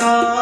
song.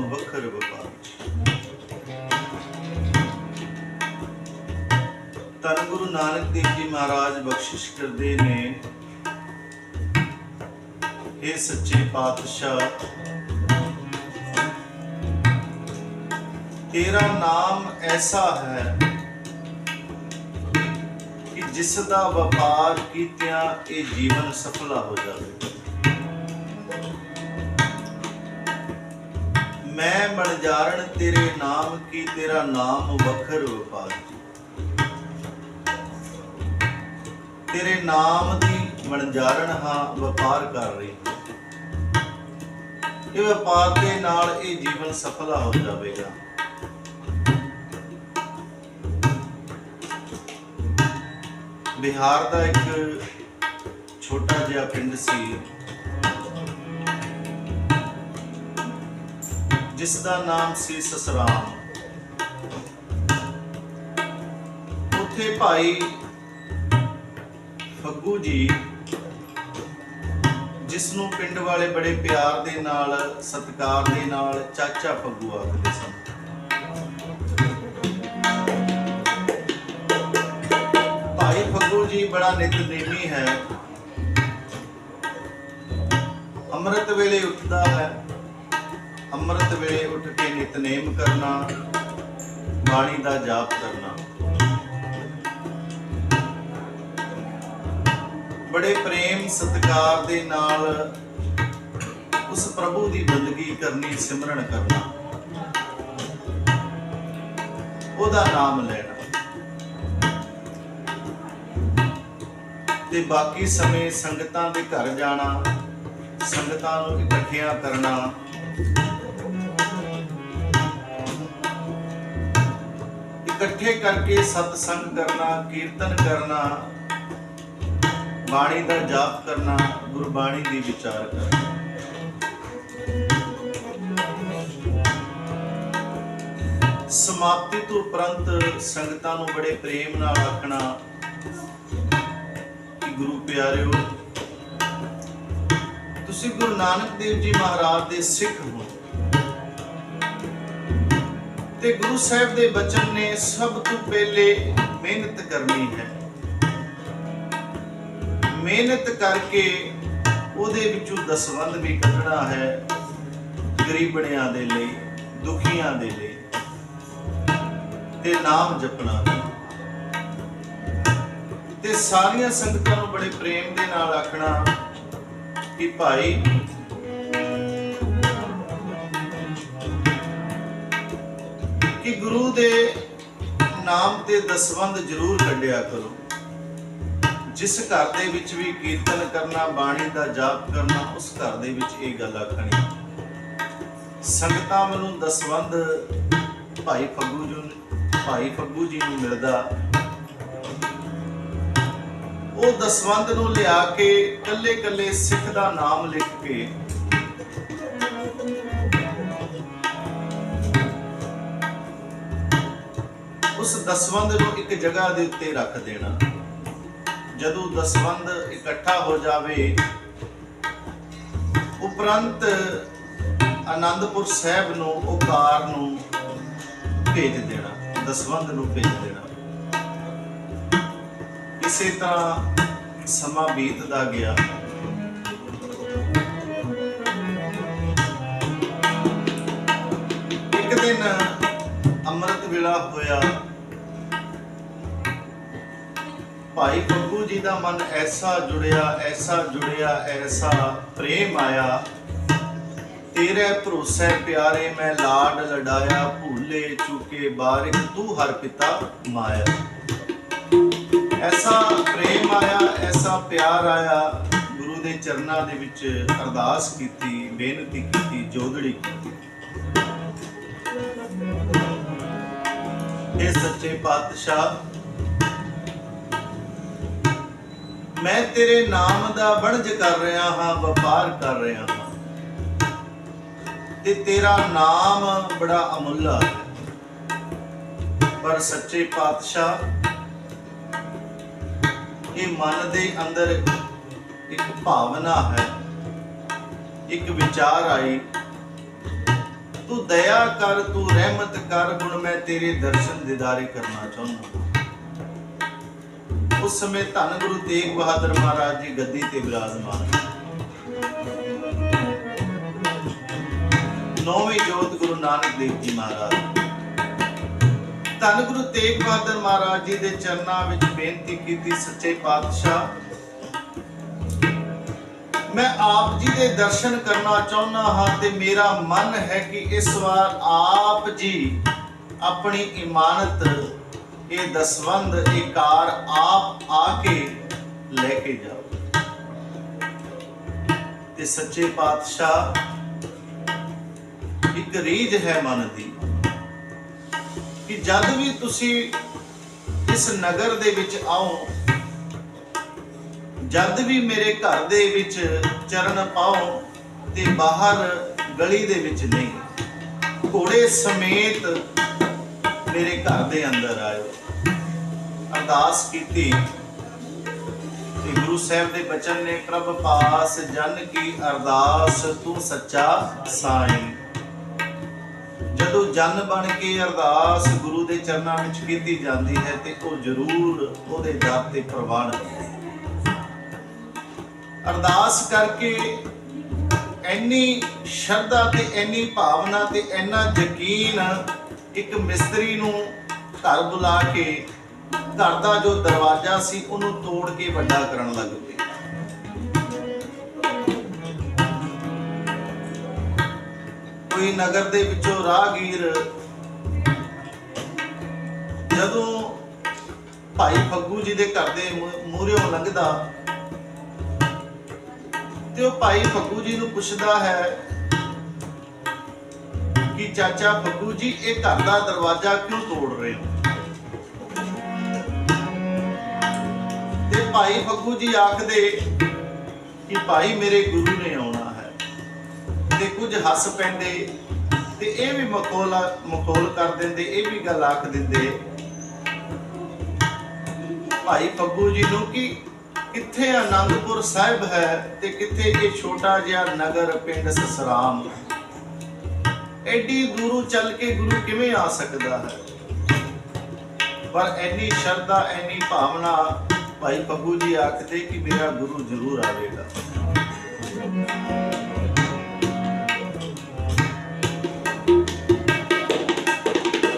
ਨਾਮ ਵਖਰ ਵਪਾਰ ਧੰਨ ਗੁਰੂ ਨਾਨਕ ਦੇਵ ਜੀ ਮਹਾਰਾਜ ਬਖਸ਼ਿਸ਼ ਕਰਦੇ ਨੇ ਇਹ ਸੱਚੇ ਪਾਤਸ਼ਾਹ ਤੇਰਾ ਨਾਮ ਐਸਾ ਹੈ ਕਿ ਜਿਸ ਦਾ ਵਪਾਰ ਕੀਤਿਆਂ ਇਹ ਜੀਵਨ ਸਫਲਾ ਹੋ ਜਾਵੇ। ਮੈਂ ਬਣਜਾਰਨ ਤੇਰੇ ਨਾਮ ਕੀ, ਤੇਰਾ ਨਾਮ ਵਖਰ ਵਪਾਰ ਤੇਰੇ ਨਾਮ ਦੀ ਬਣਜਾਰਨ ਹਾਂ, ਵਪਾਰ ਕਰ ਰਹੀ ਇਹ ਵਪਾਰ ਦੇ ਨਾਲ ਇਹ ਜੀਵਨ ਸਫਲਾ ਹੋ ਜਾਵੇਗਾ। ਬਿਹਾਰ ਦਾ ਇੱਕ ਛੋਟਾ ਜਿਹਾ ਪਿੰਡ ਸੀ। ਜਿਸ ਦਾ ਨਾਮ ਸੀ ਸਸਰਾਮ। ਉੱਥੇ ਭਾਈ ਫੱਗੂ ਜੀ, ਜਿਸ ਨੂੰ ਪਿੰਡ ਵਾਲੇ ਬੜੇ ਪਿਆਰ ਦੇ ਨਾਲ, ਸਤਿਕਾਰ ਦੇ ਨਾਲ ਚਾਚਾ ਫੱਗੂ ਆਖਦੇ ਸਨ। ਭਾਈ ਫੱਗੂ ਜੀ ਬੜਾ ਨਿਤਨੇਮੀ ਹੈ। ਅੰਮ੍ਰਿਤ ਵੇਲੇ ਉੱਠਦਾ ਹੈ। ਅੰਮ੍ਰਿਤ ਵੇਲੇ ਉੱਠ ਕੇ ਨਿਤਨੇਮ ਕਰਨਾ, ਬਾਣੀ ਦਾ ਜਾਪ ਕਰਨਾ। ਬੜੇ ਪ੍ਰੇਮ ਸਤਿਕਾਰ ਦੇ ਨਾਲ ਉਸ ਪ੍ਰਭੂ ਦੀ ਬੰਦਗੀ ਕਰਨੀ, ਸਿਮਰਨ ਕਰਨਾ। ਉਹਦਾ ਨਾਮ ਲੈਣਾ। ਤੇ ਬਾਕੀ ਸਮੇਂ ਸੰਗਤਾਂ ਦੇ ਘਰ ਜਾਣਾ, ਸੰਗਤਾਂ ਨੂੰ ਇਕੱਠਿਆਂ ਕਰਨਾ। ਇਕੱਠੇ ਕਰਕੇ ਸਤਸੰਗ ਕਰਨਾ, ਕੀਰਤਨ ਕਰਨਾ, ਬਾਣੀ ਦਾ ਜਾਪ ਕਰਨਾ, ਗੁਰਬਾਣੀ ਦੀ ਵਿਚਾਰ ਕਰਨਾ। ਸਮਾਪਤੀ ਤੋਂ ਉਪਰੰਤ ਸੰਗਤਾਂ ਨੂੰ ਬੜੇ ਪ੍ਰੇਮ ਨਾਲ ਆਖਣਾ ਕਿ ਗੁਰੂ ਪਿਆਰਿਓ, ਤੁਸੀਂ ਗੁਰੂ ਨਾਨਕ ਦੇਵ ਜੀ ਮਹਾਰਾਜ ਦੇ ਸਿੱਖ ਹੋ। ਤੇ ਗੁਰੂ ਸਾਹਿਬ ਦੇ ਬਚਨ ਨੇ ਸਭ ਤੋਂ ਪਹਿਲੇ ਮਿਹਨਤ ਕਰਨੀ ਹੈ। ਮਿਹਨਤ ਕਰਕੇ ਉਹਦੇ ਵਿੱਚੋਂ ਦਸਵੰਧ ਵੀ ਕੱਢਣਾ ਹੈ ਗਰੀਬਣਿਆਂ ਦੇ ਲਈ, ਦੁਖੀਆਂ ਦੇ ਲਈ ਤੇ ਨਾਮ ਜਪਣਾ ਤੇ ਸਾਰੀਆਂ ਸੰਗਤਾਂ ਨੂੰ ਬੜੇ ਪ੍ਰੇਮ ਦੇ ਨਾਲ ਆਖਣਾ ਕਿ ਭਾਈ ਕਿ ਗੁਰੂ ਦੇ ਨਾਮ ਤੇ ਦਸਵੰਧ ਜ਼ਰੂਰ ਕੱਢਿਆ ਕਰੋ। ਜਿਸ ਘਰ ਦੇ ਵਿੱਚ ਵੀ ਕੀਰਤਨ ਕਰਨਾ, ਬਾਣੀ ਦਾ ਜਾਪ ਕਰਨਾ, ਉਸ ਘਰ ਦੇ ਵਿੱਚ ਇਹ ਗੱਲ ਆਖਣੀ ਸੰਗਤਾਂ ਵੱਲੋਂ ਦਸਵੰਧ ਭਾਈ ਫੱਗੂ ਜੀ ਭਾਈ ਫੱਗੂ ਜੀ ਨੂੰ ਮਿਲਦਾ। ਉਹ ਦਸਵੰਧ ਨੂੰ ਲਿਆ ਕੇ ਕੱਲੇ ਕੱਲੇ ਸਿੱਖ ਦਾ ਨਾਮ ਲਿਖ ਕੇ ਉਸ ਦਸਵੰਧ ਨੂੰ ਇੱਕ ਜਗ੍ਹਾ ਦੇ ਉੱਤੇ ਰੱਖ ਦੇਣਾ। ਜਦੋਂ ਦਸਵੰਧ ਇਕੱਠਾ ਹੋ ਜਾਵੇ, ਉਪਰੰਤ ਆਨੰਦਪੁਰ ਸਾਹਿਬ ਨੂੰ ਉਹ ਕਾਰ ਨੂੰ ਭੇਜ ਦੇਣਾ, ਦਸਵੰਧ ਨੂੰ ਭੇਜ ਦੇਣਾ। ਇਸੇ ਤਰ੍ਹਾਂ ਸਮਾਂ ਬੀਤਦਾ ਗਿਆ। ਇੱਕ ਦਿਨ ਅੰਮ੍ਰਿਤ ਵੇਲਾ ਹੋਇਆ। ਭਾਈ ਬੱਬੂ ਜੀ ਦਾ ਮਨ ਐਸਾ ਜੁੜਿਆ ਐਸਾ ਜੁੜਿਆ, ਐਸਾ ਪ੍ਰੇਮ ਆਇਆ। ਤੇਰੇ ਭਰੋਸੇ ਪਿਆਰੇ ਮੈਂ ਲਾਡ ਲੜਾਇਆ, ਭੂਲੇ ਚੁਕੇ ਬਾਰਿਕ ਤੂੰ ਹਰ ਪਿਤਾ ਮਾਇਆ। ਐਸਾ ਪ੍ਰੇਮ ਆਇਆ, ਐਸਾ ਪਿਆਰ ਆਇਆ, ਗੁਰੂ ਦੇ ਚਰਨਾਂ ਦੇ ਵਿੱਚ ਅਰਦਾਸ ਕੀਤੀ, ਬੇਨਤੀ ਕੀਤੀ ਜੋਦੜੀ ਕੀਤੀ। ਇਹ ਸੱਚੇ ਪਾਤਸ਼ਾਹ ਮੈਂ ਤੇਰੇ ਨਾਮ ਦਾ ਵਣਜ ਕਰ ਰਿਹਾ ਹਾਂ, ਵਪਾਰ ਕਰ ਰਿਹਾ ਹਾਂ। ਤੇ ਤੇਰਾ ਨਾਮ ਬੜਾ ਅਮੁੱਲਾ ਹੈ ਪਰ ਸੱਚੇ ਪਾਤਸ਼ਾਹ, ਇਹ ਮਨ ਦੇ ਅੰਦਰ ਇੱਕ ਭਾਵਨਾ ਹੈ, ਇੱਕ ਵਿਚਾਰ ਆਈ। ਤੂੰ ਦਇਆ ਕਰ, ਤੂੰ ਰਹਿਮਤ ਕਰ, ਹੁਣ ਮੈਂ ਤੇਰੇ ਦਰਸ਼ਨ ਦਿਦਾਰੇ ਕਰਨਾ ਚਾਹੁੰਦਾ ਉਸ ਸਮੇਂ ਧੰਨ ਗੁਰੂ ਤੇਗ ਬਹਾਦਰ ਮਹਾਰਾਜ ਜੀ ਗੱਦੀ ਤੇ ਵਿਰਾਜਮਾਨ ਨੌਵੇਂ ਜੋਤ ਗੁਰੂ ਨਾਨਕ ਦੇਵ ਜੀ ਮਹਾਰਾਜ। ਧੰਨ ਗੁਰੂ ਤੇਗ ਬਹਾਦਰ ਮਹਾਰਾਜ ਜੀ ਦੇ ਚਰਨਾਂ ਵਿੱਚ ਬੇਨਤੀ ਕੀਤੀ, ਸੱਚੇ ਪਾਤਸ਼ਾਹ। ਮੈਂ ਆਪ ਜੀ ਦੇ ਦਰਸ਼ਨ ਕਰਨਾ ਚਾਹੁੰਦਾ ਹਾਂ ਤੇ ਮੇਰਾ ਮਨ ਹੈ ਕਿ ਇਸ ਵਾਰ ਆਪ ਜੀ ਆਪਣੀ ਇਮਾਨਤ ਇਹ ਦਸਵੰਦ ਇਹ ਕਾਰ ਆਪ ਆ ਕੇ ਲੈ ਕੇ ਜਾਓ। ਤੇ ਸੱਚੇ ਪਾਤਸ਼ਾਹ, ਇੱਕ ਰੀਝ ਹੈ ਮਨ ਦੀ ਕਿ ਜਦ ਵੀ ਤੁਸੀਂ ਇਸ ਨਗਰ ਦੇ ਵਿੱਚ ਆਓ, ਜਦ ਵੀ ਮੇਰੇ ਘਰ ਦੇ ਵਿੱਚ ਚਰਨ ਪਾਓ ਤੇ ਬਾਹਰ ਗਲੀ ਦੇ ਵਿੱਚ ਨਹੀਂ, ਘੋੜੇ ਸਮੇਤ ਮੇਰੇ ਘਰ ਦੇ ਅੰਦਰ ਆਇਓ। ਅਰਦਾਸ ਕੀਤੀ। ਤੇ ਗੁਰੂ ਸਾਹਿਬ ਦੇ ਬਚਨ ਨੇ, ਪ੍ਰਭ ਪਾਸ ਜਨ ਕੀ ਅਰਦਾਸ, ਤੂੰ ਸੱਚਾ ਸਾਈਂ। ਜਦੋਂ ਜਨ ਬਣ ਕੇ ਅਰਦਾਸ ਗੁਰੂ ਦੇ ਚਰਨਾਂ ਵਿੱਚ ਕੀਤੀ ਜਾਂਦੀ ਹੈ, ਤੇ ਉਹ ਜ਼ਰੂਰ ਉਹਦੇ ਦਰ ਤੇ ਪ੍ਰਵਾਨ ਅਰਦਾਸ ਕਰਕੇ ਇੰਨੀ ਸ਼ਰਧਾ ਤੇ ਇੰਨੀ ਭਾਵਨਾ ਤੇ ਇੰਨਾ ਯਕੀਨ ਇੱਕ ਮਿਸਤਰੀ ਨੂੰ ਘਰ ਬੁਲਾ ਕੇ ਘਰ ਦਾ ਜੋ ਦਰਵਾਜ਼ਾ ਸੀ, ਉਹਨੂੰ ਤੋੜ ਕੇ ਵੱਡਾ ਕਰਨ ਲੱਗ ਪਏ। ਕੋਈ ਨਗਰ ਦੇ ਵਿੱਚੋਂ ਰਾਹਗੀਰ ਜਦੋਂ ਭਾਈ ਫੱਗੂ ਜੀ ਦੇ ਘਰ ਦੇ ਮੂਹਰਿਓਂ ਲੰਘਦਾ, ਤੇ ਉਹ ਭਾਈ ਫੱਗੂ ਜੀ ਨੂੰ ਪੁੱਛਦਾ ਹੈ ਕਿ ਚਾਚਾ ਫੱਗੂ ਜੀ, ਇਹ ਘਰ ਦਾ ਦਰਵਾਜ਼ਾ ਕਿਉਂ ਤੋੜ ਰਹੇ ਹੋ? ਤੇ ਭਾਈ ਫੱਗੂ ਜੀ ਆਖਦੇ ਕਿ ਭਾਈ ਮੇਰੇ ਗੁਰੂ ਨੇ ਆਉਣਾ ਹੈ। ਤੇ ਕੁਝ ਹੱਸ ਪੈਂਦੇ ਤੇ ਇਹ ਵੀ ਮਖੌਲ ਮਖੌਲ ਕਰ ਦਿੰਦੇ, ਇਹ ਵੀ ਗੱਲ ਆਖ ਦਿੰਦੇ। ਭਾਈ ਫੱਗੂ ਜੀ ਨੂੰ ਕਿ ਕਿੱਥੇ ਆਨੰਦਪੁਰ ਸਾਹਿਬ ਹੈ ਤੇ ਕਿੱਥੇ ਇਹ ਛੋਟਾ ਜਿਹਾ ਨਗਰ ਪਿੰਡ ਸਸਰਾਮ ਐਡੀ ਦੂਰੋਂ ਚੱਲ ਕੇ ਗੁਰੂ ਕਿਵੇਂ ਆ ਸਕਦਾ ਹੈ? ਪਰ ਐਨੀ ਸ਼ਰਧਾ, ਐਨੀ ਭਾਵਨਾ ਭਾਈ ਫੱਗੂ ਜੀ ਆਖਦੇ ਕਿ ਮੇਰਾ ਗੁਰੂ ਜ਼ਰੂਰ ਆਵੇਗਾ।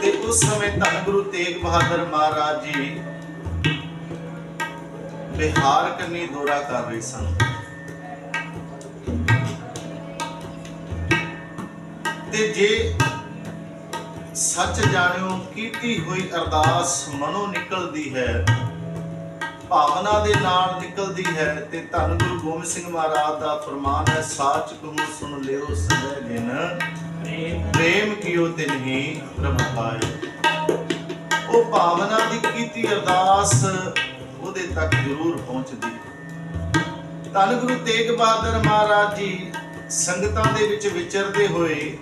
ਤੇ ਉਸ ਸਮੇਂ ਧੰਨ ਗੁਰੂ ਤੇਗ ਬਹਾਦਰ ਮਹਾਰਾਜ ਜੀ ਬਿਹਾਰ ਕੰਨੀ ਦੌਰਾ ਕਰ ਰਹੇ ਸਨ। ਤੇ ਜੇ ਸੱਚ ਜਾਣਿਓ, ਕੀਤੀ ਹੋਈ ਅਰਦਾਸ ਮਨੋਂ ਨਿਕਲਦੀ ਹੈ। ਭਾਵਨਾ ਦੇ ਨਾਲ ਨਿਕਲਦੀ ਹੈ ਤੇ ਧੰਨ ਗੁਰੂ ਗੋਬਿੰਦ ਸਿੰਘ ਮਹਾਰਾਜ ਦਾ ਫਰਮਾਨ ਹੈ, ਸਾਚ ਕਹੂੰ, ਸੁਣ ਲਿਓ ਸਦਾ ਜਿਨ ਪ੍ਰੇਮ ਕੀਓ ਤੇ ਨਹੀਂ ਪ੍ਰਭ ਉਹ ਭਾਵਨਾ ਦੀ ਕੀਤੀ ਅਰਦਾਸ ਉਹਦੇ ਤੱਕ ਜ਼ਰੂਰ ਪਹੁੰਚਦੀ। ਧੰਨ ਗੁਰੂ ਤੇਗ ਬਹਾਦਰ ਮਹਾਰਾਜ ਜੀ ਸੰਗਤਾਂ ਦੇ ਵਿੱਚ ਵਿਚਰਦੇ ਹੋਏ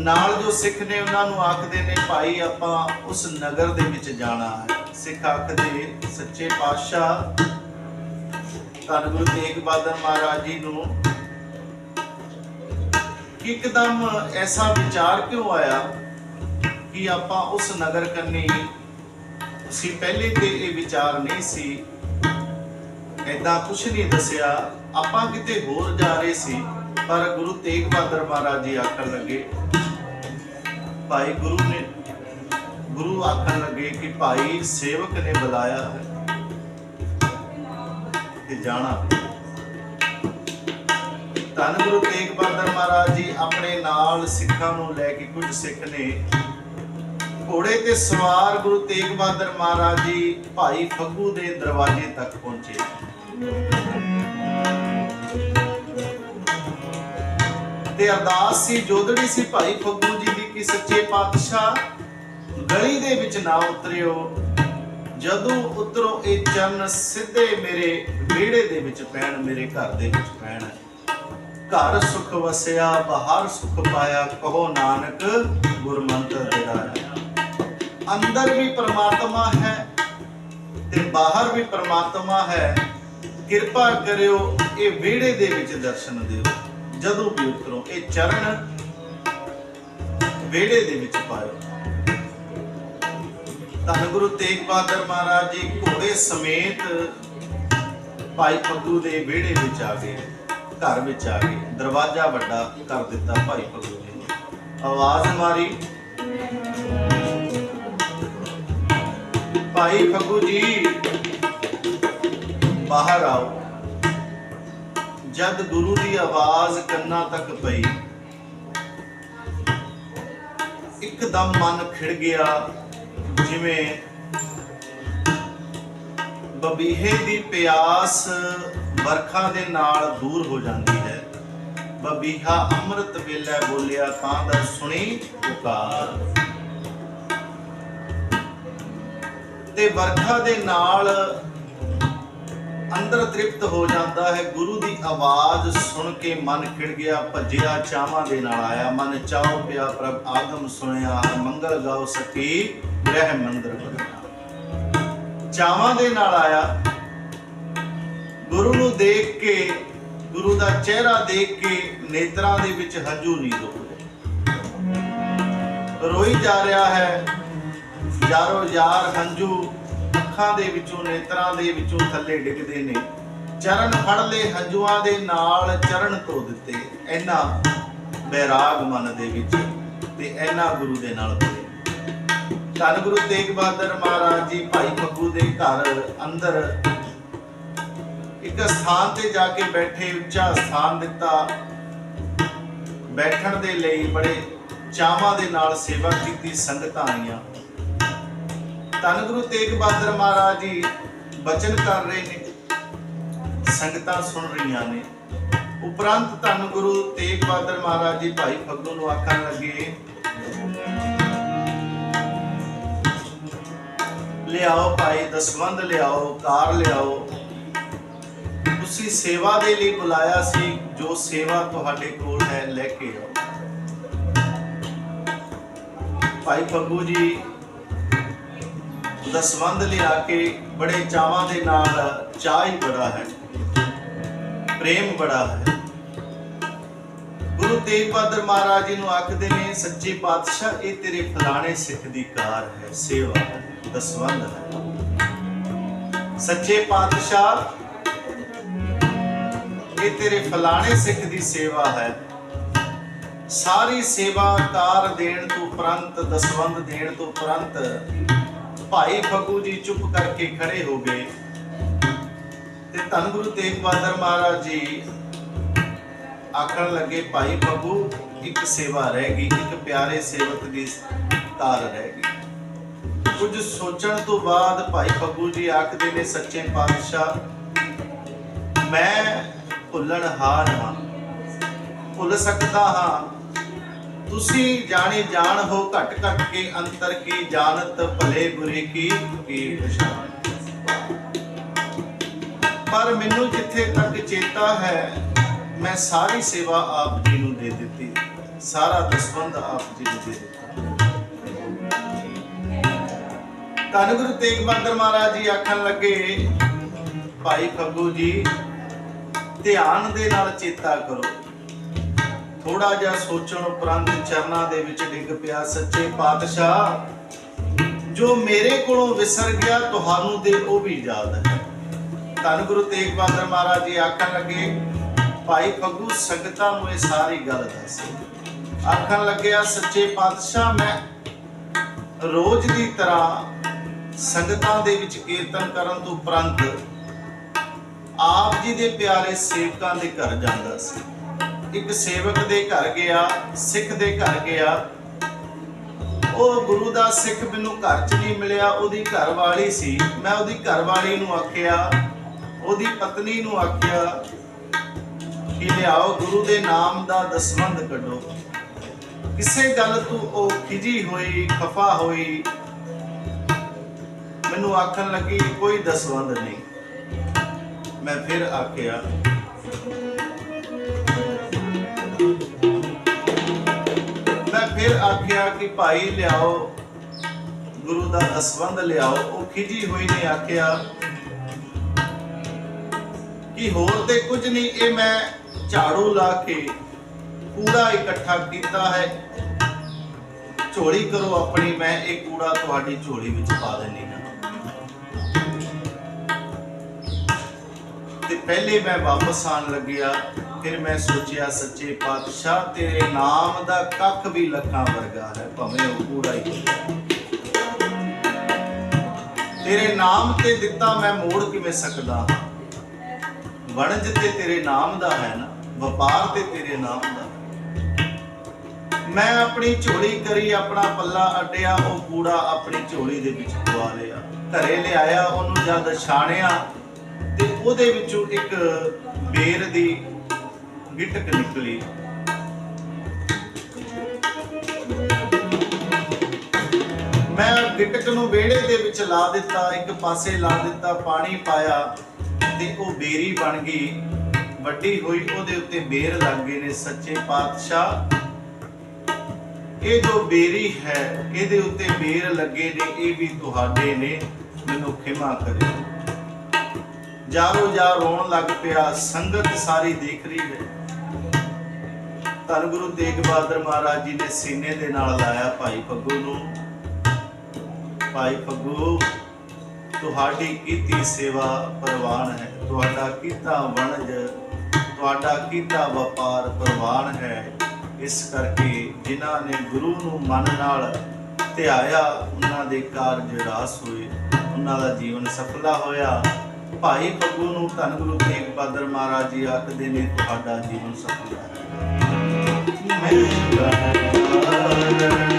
ਨਾਲ ਜੋ ਸਿੱਖ ਨੇ ਉਹਨਾਂ ਨੂੰ ਆਖਦੇ ਨੇ, ਭਾਈ, ਆਪਾਂ ਉਸ ਨਗਰ ਦੇ ਵਿੱਚ ਜਾਣਾ ਹੈ। ਸਿੱਖ ਆਖਦੇ ਸੱਚੇ ਪਾਤਸ਼ਾਹ ਧੰਨ ਗੁਰੂ ਤੇਗ ਬਹਾਦਰ ਮਹਾਰਾਜ ਜੀ ਨੂੰ ਇੱਕਦਮ ਐਸਾ ਵਿਚਾਰ ਕਿਉਂ ਆਇਆ ਕਿ ਆਪਾਂ ਉਸ ਨਗਰ ਕੰਨੀ ਸੀ ਪਹਿਲੇ ਤੇ ਇਹ ਵਿਚਾਰ ਨਹੀਂ ਸੀ ਐਦਾਂ ਕੁਛ ਨਹੀਂ ਦੱਸਿਆ, ਆਪਾਂ ਕਿਤੇ ਹੋਰ ਜਾ ਰਹੇ ਸੀ, ਪਰ ਗੁਰੂ ਤੇਗ ਬਹਾਦਰ ਮਹਾਰਾਜ ਜੀ ਆਖਣ ਲੱਗੇ, ਭਾਈ ਗੁਰੂ ਨੇ ਗੁਰੂ ਆਖਣ ਲੱਗੇ ਕਿ ਭਾਈ ਸੇਵਕ ਨੇ ਬੁਲਾਇਆ ਹੈ ਤੇ ਜਾਣਾ ਧੰਨ ਗੁਰੂ ਤੇਗ ਬਹਾਦਰ ਮਹਾਰਾਜ ਜੀ ਆਪਣੇ ਨਾਲ ਸਿੱਖਾਂ ਨੂੰ ਲੈ ਕੇ ਕੁਝ ਸਿੱਖ ਨੇ। ਘੋੜੇ ਤੇ ਸਵਾਰ ਗੁਰੂ ਤੇਗ ਬਹਾਦਰ ਮਹਾਰਾਜ ਜੀ ਭਾਈ ਫੱਗੂ ਦੇ ਦਰਵਾਜ਼ੇ ਤੱਕ ਪਹੁੰਚੇ। ਤੇ ਅਰਦਾਸ ਸੀ ਜੋਦੜੀ ਸੀ ਭਾਈ ਫੱਗੂ ਜੀ ਦੀ ਕਿ ਸੱਚੇ ਪਾਤਸ਼ਾਹ ਗਲੀ ਦੇ ਵਿੱਚ ਨਾ ਉਤਰਿਓ। ਜਦੋਂ ਉਤਰੋ, ਇਹ ਚਰਨ ਸਿੱਧੇ ਮੇਰੇ ਵਿਹੜੇ ਦੇ ਵਿੱਚ ਪੈਣ, ਮੇਰੇ ਘਰ ਦੇ ਵਿੱਚ ਪੈਣ। ਘਰ ਸੁਖ ਵਸਿਆ, ਬਾਹਰ ਸੁਖ ਪਾਇਆ, ਕਹੋ ਨਾਨਕ ਗੁਰਮੰਤਰ ਤੇਰਾ ਅੰਦਰ ਵੀ ਪ੍ਰਮਾਤਮਾ ਹੈ ਤੇ ਬਾਹਰ ਵੀ ਪ੍ਰਮਾਤਮਾ ਹੈ। ਕਿਰਪਾ ਕਰਿਓ, ਇਹ ਵਿਹੜੇ ਦੇ ਵਿੱਚ ਦਰਸ਼ਨ ਦਿਓ। ਜਦੋਂ ਵੀ ਉਤਰੋ, ਇਹ ਚਰਨ ਵਿਹੜੇ ਦੇ ਵਿੱਚ ਪਾਇਓ। ਧੰਨ ਗੁਰੂ ਤੇਗ ਬਹਾਦਰ ਮਹਾਰਾਜ ਜੀ, ਘੋੜੇ ਸਮੇਤ ਭਾਈ ਪੱਗੂ ਦੇ ਵਿਹੜੇ ਵਿੱਚ ਆ ਗਏ, ਘਰ ਵਿੱਚ ਆ ਗਏ, ਦਰਵਾਜ਼ਾ ਵੱਡਾ ਕਰ ਦਿੱਤਾ ਭਾਈ ਪੱਗੂ ਜੀ ਨੇ। ਆਵਾਜ਼ ਮਾਰੀ। ਭਾਈ ਫੱਗੂ ਜੀ, ਬਾਹਰ ਆਓ। ਜਦ ਗੁਰੂ ਦੀ ਆਵਾਜ਼ ਕੰਨਾਂ ਤੱਕ ਪਈ, ਇੱਕਦਮ ਮਨ ਖਿੜ ਗਿਆ। ਜਿਵੇਂ ਬਬੀਹੇ ਦੀ ਪਿਆਸ ਵਰਖਾ ਦੇ ਨਾਲ ਦੂਰ ਹੋ ਜਾਂਦੀ ਹੈ। ਬਬੀਹਾ ਅੰਮ੍ਰਿਤ ਵੇਲੇ ਬੋਲਿਆ ਤਾਂ ਦਰ ਸੁਣੀ ਪੁਕਾਰ? ਤੇ ਵਰਖਾ ਦੇ ਨਾਲ ਅੰਦਰ ਤ੍ਰਿਪਤ ਹੋ ਜਾਂਦਾ ਹੈ। ਗੁਰੂ ਦੀ ਆਵਾਜ਼ ਸੁਣ ਕੇ ਮਨ ਖਿੜ ਗਿਆ, ਭੱਜਿਆ ਚਾਵਾਂ ਦੇ ਨਾਲ ਆਇਆ। ਮਨ ਚਾਉ ਪਿਆ ਪ੍ਰਭ ਆਦਮ ਸੁਣਿਆ ਮੰਗਲ ਗਾਉ ਸਕੀ। ਗ੍ਰਹਿ ਮੰਦਰ ਚਾਵਾਂ ਦੇ ਨਾਲ ਆਇਆ। ਗੁਰੂ ਨੂੰ ਦੇਖ ਕੇ, ਗੁਰੂ ਦਾ ਚਿਹਰਾ ਦੇਖ ਕੇ ਨੇਤਰਾਂ ਦੇ ਵਿੱਚ ਹੰਝੂ ਨਹੀਂ ਰੁਕਦੇ ਰੋਈ ਜਾ ਰਿਹਾ ਹੈ। ਯਾਰੋ ਯਾਰ ਹੰਝੂ ਅੱਖਾਂ ਦੇ ਵਿੱਚੋਂ, ਨੇਤਰਾਂ ਦੇ ਵਿੱਚੋਂ ਥੱਲੇ ਡਿੱਗਦੇ ਨੇ। ਚਰਨ ਫੜ ਲਏ ਹੰਝੂਆਂ ਦੇ ਨਾਲ, ਚਰਨ ਧੋ ਦਿੱਤੇ। ਐਨਾ ਬੈਰਾਗ ਮਨ ਦੇ ਵਿੱਚ ਤੇ ਇਹਨਾਂ ਗੁਰੂ ਦੇ ਨਾਲ ਹੋਏ ਧੰਨ ਗੁਰੂ ਤੇਗ ਬਹਾਦਰ ਮਹਾਰਾਜ ਜੀ, ਭਾਈ ਫੱਗੂ ਦੇ ਘਰ ਅੰਦਰ ਇੱਕ ਸਥਾਨ ਤੇ ਜਾ ਕੇ ਬੈਠੇ, ਉੱਚਾ ਸਥਾਨ ਦਿੱਤਾ। ਬੈਠਣ ਦੇ ਲਈ ਬੜੇ ਚਾਵਾਂ ਦੇ ਨਾਲ ਸੇਵਾ ਕੀਤੀ ਸੰਗਤਾਂ ਆਈਆਂ। ਧੰਨ ਗੁਰੂ ਤੇਗ ਬਹਾਦਰ ਮਹਾਰਾਜ ਜੀ, ਬਚਨ ਕਰ ਰਹੇ ਨੇ, ਸੰਗਤਾਂ ਸੁਣ ਰਹੀਆਂ ਨੇ। ਉਪਰੰਤ ਧੰਨ ਗੁਰੂ ਤੇਗ ਬਹਾਦਰ ਮਹਾਰਾਜ ਜੀ, ਭਾਈ ਫੱਗੂ ਨੂੰ ਆਖਣ ਲੱਗੇ ਲਿਆਓ ਭਾਈ ਦਸਵੰਦ ਲਿਆਓ, ਕਾਰ ਲਿਆਓ। ਤੁਸੀਂ ਸੇਵਾ ਦੇ ਲਈ ਬੁਲਾਇਆ ਸੀ, ਜੋ ਸੇਵਾ ਤੁਹਾਡੇ ਕੋਲ ਹੈ, ਲੈ ਕੇ ਆਓ। ਭਾਈ ਫੱਗੂ ਜੀ ਦਸਵੰਦ ਲਿਆ ਕੇ ਬੜੇ ਚਾਵਾਂ ਦੇ ਨਾਲ ਚਾਹ ਹੀ ਬੜਾ ਹੈ, ਪ੍ਰੇਮ ਬੜਾ ਹੈ। ਗੁਰੂ ਤੇਗ ਬਹਾਦਰ ਮਹਾਰਾਜ ਜੀ ਨੂੰ ਆਖਦੇ ਨੇ, ਸੱਚੇ ਪਾਤਸ਼ਾਹ, ਇਹ ਤੇਰੇ ਫਲਾਣੇ ਸਿੱਖ ਦੀ ਕਾਰ ਹੈ, ਸੇਵਾ ਹੈ। ਦਸਵੰਦ ਹੈ। ਸੱਚੇ ਪਾਤਸ਼ਾਹ, ਇਹ ਤੇਰੇ ਫਲਾਣੇ ਸਿੱਖ ਦੀ ਸੇਵਾ ਹੈ। ਸਾਰੀ ਸੇਵਾ ਕਾਰ ਦੇਣ ਤੋਂ ਉਪਰੰਤ ਦਸਵੰਦ ਦੇਣ ਤੋਂ ਉਪਰੰਤ, ਭਾਈ ਫੱਗੂ ਜੀ ਚੁੱਪ ਕਰਕੇ ਖੜੇ ਹੋ ਗਏ। ਤੇ ਧੰਨ ਗੁਰੂ ਤੇਗ ਬਹਾਦਰ ਮਹਾਰਾਜ ਜੀ ਆਖਣ ਲੱਗੇ, ਭਾਈ ਫੱਗੂ, ਇੱਕ ਸੇਵਾ ਰਹਿ ਗਈ, ਇੱਕ ਪਿਆਰੇ ਸੇਵਕ ਦੀ ਤਾਰ ਰਹਿ ਗਈ। ਕੁਝ ਸੋਚਣ ਤੋਂ ਬਾਅਦ ਭਾਈ ਫੱਗੂ ਜੀ ਆਖਦੇ ਨੇ, ਸੱਚੇ ਪਾਤਸ਼ਾਹ, ਮੈਂ ਭੁੱਲਣ ਹਾਰ ਹਾਂ, ਭੁੱਲ ਸਕਦਾ ਹਾਂ। ਤੁਸੀਂ ਜਾਣੇ ਜਾਣ ਹੋ ਘਟ ਘਟ ਕੇ ਅੰਤਰ ਕੀ ਜਾਣਤ ਭਲੇ ਬੁਰੇ ਕੀ ਕੀ ਪਛਾਣ? ਪਰ ਮੈਨੂੰ ਜਿੱਥੇ ਤੱਕ ਚੇਤਾ ਹੈ, ਮੈਂ ਸਾਰੀ ਸੇਵਾ ਆਪ ਜੀ ਨੂੰ ਦੇ ਦਿੱਤੀ, ਸਾਰਾ ਦਸਵੰਧ ਆਪ ਜੀ ਨੂੰ ਦੇ ਦਿੱਤਾ। ਧੰਨ ਗੁਰੂ ਤੇਗ ਬਹਾਦਰ ਮਹਾਰਾਜ ਜੀ ਆਖਣ ਲੱਗੇ, ਭਾਈ ਫੱਗੂ ਜੀ, ਧਿਆਨ ਦੇ ਨਾਲ ਚੇਤਾ ਕਰੋ। ਥੋੜਾ ਜਿਹਾ ਸੋਚਣ ਉਪਰੰਤ ਚਰਨਾਂ ਦੇ ਵਿੱਚ ਡਿੱਗ ਪਿਆ ਸੱਚੇ ਪਾਤਸ਼ਾਹ। ਜੋ ਮੇਰੇ ਕੋਲੋਂ ਵਿਸਰ ਗਿਆ, ਤੁਹਾਨੂੰ ਤੇ ਉਹ ਵੀ ਯਾਦ ਹੈ। ਧੰਨ ਗੁਰੂ ਤੇਗ ਬਹਾਦਰ ਮਹਾਰਾਜ ਜੀ ਆਖਣ ਲੱਗੇ, ਭਾਈ ਫੱਗੂ, ਸੰਗਤਾਂ ਨੂੰ ਇਹ ਸਾਰੀ ਗੱਲ ਦੱਸ। ਆਖਣ ਲੱਗਿਆ, ਸੱਚੇ ਪਾਤਸ਼ਾਹ, ਮੈਂ ਰੋਜ਼ ਦੀ ਤਰ੍ਹਾਂ ਸੰਗਤਾਂ ਦੇ ਵਿੱਚ ਕੀਰਤਨ ਕਰਨ ਤੋਂ ਉਪਰੰਤ ਆਪ ਜੀ ਦੇ ਪਿਆਰੇ ਸੇਵਕਾਂ ਦੇ ਘਰ ਜਾਂਦਾ ਸੀ। ਇੱਕ ਸੇਵਕ ਦੇ ਘਰ ਗਿਆ, ਸਿੱਖ ਦੇ ਘਰ ਗਿਆ। ਉਹ ਗੁਰੂ ਦਾ ਸਿੱਖ ਮੈਨੂੰ ਘਰ 'ਚ ਨਹੀਂ ਮਿਲਿਆ, ਉਹਦੀ ਘਰ ਵਾਲੀ ਸੀ। ਮੈਂ ਉਹਦੀ ਘਰ ਵਾਲੀ ਨੂੰ ਆਖਿਆ, ਉਹਦੀ ਪਤਨੀ ਨੂੰ ਆਖਿਆ ਕਿ ਲਿਆਓ, ਗੁਰੂ ਦੇ ਨਾਮ ਦਾ ਦਸਵੰਧ ਕੱਢੋ। ਕਿਸੇ ਗੱਲ ਤੋਂ ਉਹ ਖਿਜੀ ਹੋਈ, ਖਫਾ ਹੋਈ ਮੈਨੂੰ ਆਖਣ ਲੱਗੀ, ਕੋਈ ਦਸਵੰਧ ਨਹੀਂ। ਮੈਂ ਫਿਰ ਆਖਿਆ, ਮੈਂ ਫਿਰ ਆਖਿਆ ਕਿ ਭਾਈ ਲਿਆਓ, ਗੁਰੂ ਦਾ ਦਸਵੰਧ ਲਿਆਓ। ਉਹ ਖਿਜੀ ਹੋਈ ਨੇ ਆਖਿਆ ਕਿ ਹੋਰ ਤੇ ਕੁਝ ਨਹੀਂ, ਇਹ ਮੈਂ ਝਾੜੂ ਲਾ ਕੇ ਕੂੜਾ ਇਕੱਠਾ ਕੀਤਾ ਹੈ। ਝੋਲੀ ਕਰੋ ਆਪਣੀ, ਮੈਂ ਇਹ ਕੂੜਾ ਤੁਹਾਡੀ ਝੋਲੀ ਵਿੱਚ ਪਾ ਦੇਣੀ ਪਹਿਲੇ ਮੈਂ ਵਾਪਸ ਆਣ ਲੱਗਿਆ, ਫਿਰ ਮੈਂ ਸੋਚਿਆ, ਸੱਚੇ ਪਾਤਸ਼ਾਹ, ਤੇਰੇ ਨਾਮ ਦਾ ਕੱਖ ਵੀ ਲੱਖਾਂ ਵਰਗਾ ਹੈ, ਭਾਵੇਂ ਉਹ ਕੂੜਾ ਹੀ ਤੇਰੇ ਨਾਮ ਤੇ ਦਿੱਤਾ ਮੈਂ ਮੋੜ ਕਿਵੇਂ ਸਕਦਾ? ਵਣਜ ਤੇ ਤੇਰੇ ਨਾਮ ਦਾ ਹੈ ਨਾ, ਵਪਾਰ ਤੇ ਤੇਰੇ ਨਾਮ ਦਾ। ਮੈਂ ਆਪਣੀ ਝੋਲੀ ਕਰੀ, ਆਪਣਾ ਪੱਲਾ ਅੱਡਿਆ, ਉਹ ਕੂੜਾ ਆਪਣੀ ਝੋਲੀ ਦੇ ਵਿੱਚ ਪਵਾ ਲਿਆ। ਘਰੇ ਲਿਆਇਆ, ਉਹਨੂੰ ਜਦ ਛਾਣਿਆ ਉਹਦੇ ਵਿੱਚੋਂ ਇੱਕ ਬੇਰ ਦੀ ਗਿਟਕ ਨਿਕਲੀ। ਮੈਂ ਗਿਟਕ ਨੂੰ ਵਿਹੜੇ ਦੇ ਵਿੱਚ ਲਾ ਦਿੱਤਾ, ਇੱਕ ਪਾਸੇ ਲਾ ਦਿੱਤਾ, ਪਾਣੀ ਪਾਇਆ ਤੇ ਉਹ ਬੇਰੀ ਬਣ ਗਈ। ਵੱਡੀ ਹੋਈ, ਉਹਦੇ ਉੱਤੇ ਬੇਰ ਲੱਗ ਗਏ ਨੇ ਸੱਚੇ ਪਾਤਸ਼ਾਹ। ਇਹ ਜੋ ਬੇਰੀ ਹੈ, ਇਹਦੇ ਉੱਤੇ ਬੇਰ ਲੱਗੇ ਨੇ, ਇਹ ਵੀ ਤੁਹਾਡੇ ਨੇ, ਮੈਨੂੰ ਖਿਮਾ ਕਰਿਓ। ਜਾਰੋ ਜਾ ਰੋਣ ਲੱਗ ਪਿਆ, ਸੰਗਤ ਸਾਰੀ ਦੇਖ ਰਹੀ ਹੈ। ਧੰਨ ਗੁਰੂ ਤੇਗ ਬਹਾਦਰ ਮਹਾਰਾਜ ਜੀ ਨੇ ਸੀਨੇ ਦੇ ਨਾਲ ਲਾਇਆ ਭਾਈ ਫੱਗੂ ਨੂੰ। ਭਾਈ ਫੱਗੂ, ਤੁਹਾਡੀ ਕੀਤੀ ਸੇਵਾ ਪ੍ਰਵਾਨ ਹੈ। ਤੁਹਾਡਾ ਕੀਤਾ ਵਣਜ, ਤੁਹਾਡਾ ਕੀਤਾ ਵਪਾਰ ਪ੍ਰਵਾਨ ਹੈ। ਇਸ ਕਰਕੇ ਜਿਨ੍ਹਾਂ ਨੇ ਗੁਰੂ ਨੂੰ ਮਨ ਨਾਲ ਧਿਆਇਆ, ਉਹਨਾਂ ਦੇ ਕਾਰਜ ਰਾਸ ਹੋਏ। ਉਹਨਾਂ ਦਾ ਜੀਵਨ ਸਫਲਾ ਹੋਇਆ। ਭਾਈ ਬੱਬੂ ਨੂੰ ਧੰਨ ਗੁਰੂ ਤੇਗ ਬਹਾਦਰ ਮਹਾਰਾਜ ਜੀ ਆਖਦੇ ਨੇ, ਤੁਹਾਡਾ ਜੀਵਨ ਸਫਲਾ ਹੈ। ਮੈਂ